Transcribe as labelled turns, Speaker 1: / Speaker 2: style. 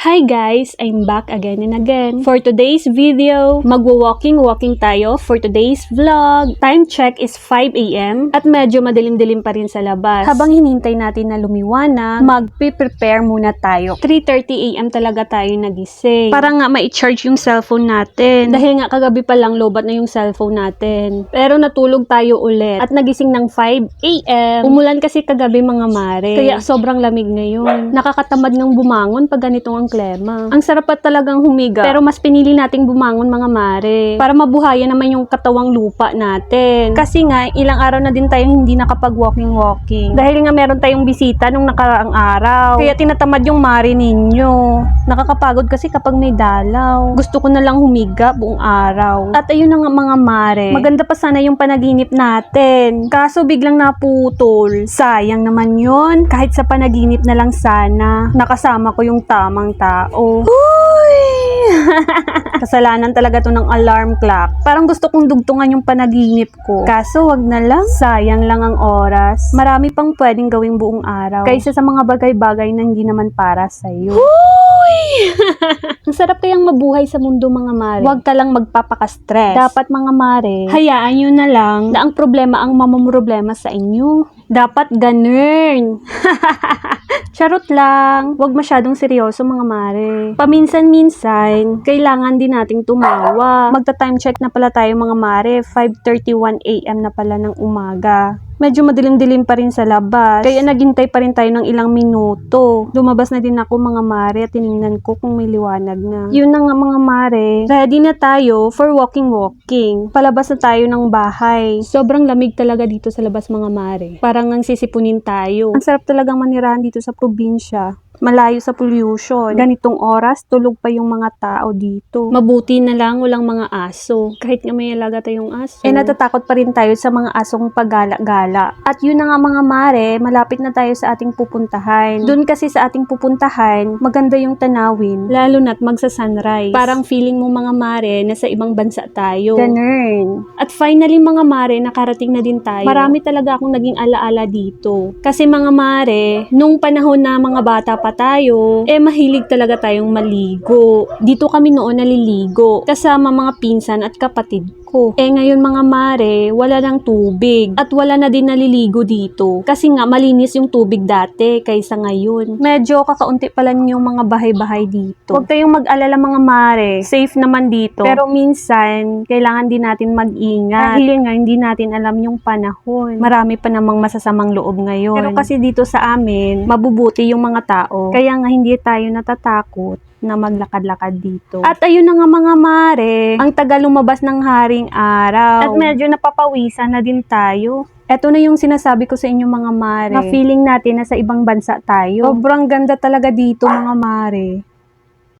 Speaker 1: Hi guys! I'm back again and again. For today's video, magwa-walking-walking tayo for today's vlog. Time check is 5 a.m. at medyo madilim-dilim pa rin sa labas. Habang hinintay natin na lumiwanag, mag-prepare muna tayo. 3.30 a.m. talaga tayo nagising. Para nga ma-charge yung cellphone natin. Dahil nga kagabi pa lang lobat na yung cellphone natin. Pero natulog tayo ulit at nagising ng 5 a.m. Umulan kasi kagabi mga mare. Kaya sobrang lamig ngayon. Nakakatamad ng bumangon pag ganitong ang klema. Ang sarap pa talagang humiga. Pero mas pinili nating bumangon mga mare. Para mabuhayan naman yung katawang lupa natin. Kasi nga, ilang araw na din tayong hindi nakapag-walking-walking. Dahil nga meron tayong bisita nung nakaraang araw. Kaya tinatamad yung mare ninyo. Nakakapagod kasi kapag may dalaw. Gusto ko na lang humiga buong araw. At ayun na nga mga mare. Maganda pa sana yung panaginip natin. Kaso biglang naputol. Sayang naman yon. Kahit sa panaginip na lang sana. Nakasama ko yung tamang tao. Huy! Kasalanan talaga to ng alarm clock. Parang gusto kong dugtungan yung panaginip ko. Kaso wag na lang. Sayang lang ang oras. Marami pang pwedeng gawing buong araw. Kaysa sa mga bagay-bagay na hindi naman para sa'yo. Ang sarap kayang mabuhay sa mundo mga mare. Huwag ka lang magpapaka-stress. Dapat mga mare, hayaan nyo na lang na ang problema ang mamamroblema sa inyo. Dapat ganun. Charot lang. Huwag masyadong seryoso mga mare. Paminsan-minsan, kailangan din nating tumawa. Magta-time check na pala tayo mga mare. 5.31 a.m. na pala ng umaga. Medyo madilim-dilim pa rin sa labas. Kaya naghintay pa rin tayo ng ilang minuto. Lumabas na din ako mga mare at tinignan ko kung may liwanag na. Yun na nga mga mare. Ready na tayo for walking-walking. Palabas na tayo ng bahay. Sobrang lamig talaga dito sa labas mga mare. Parang ang sisipunin tayo. Ang sarap talagang manirahan dito sa probinsya malayo sa pollution. Ganitong oras, tulog pa yung mga tao dito. Mabuti na lang walang mga aso. Kahit nga may alaga tayong aso. Eh natatakot pa rin tayo sa mga asong paggala-gala. At yun na nga mga mare, malapit na tayo sa ating pupuntahan. Doon kasi sa ating pupuntahan, maganda yung tanawin. Lalo na't magsa-sunrise. Parang feeling mo mga mare, nasa ibang bansa tayo. Ganun. At finally mga mare, nakarating na din tayo. Marami talaga akong naging alaala dito. Kasi mga mare, nung panahon na mga bata pa tayo, eh mahilig talaga tayong maligo. Dito kami noon naliligo, kasama mga pinsan at kapatid ko. Eh ngayon mga mare, wala ng tubig. At wala na din naliligo dito. Kasi nga malinis yung tubig dati kaysa ngayon. Medyo kakaunti pala yung mga bahay-bahay dito. Huwag kayong mag-alala mga mare. Safe naman dito. Pero minsan, kailangan din natin mag-ingat. Dahil nga hindi natin alam yung panahon. Marami pa namang masasamang loob ngayon. Pero kasi dito sa amin, mabubuti yung mga tao. Kaya nga hindi tayo natatakot na maglakad-lakad dito. At ayun na nga mga mare, ang tagal lumabas ng haring araw. At medyo napapawisan na din tayo. Ito na yung sinasabi ko sa inyo mga mare. Na feeling natin na sa ibang bansa tayo. Sobrang ganda talaga dito mga mare.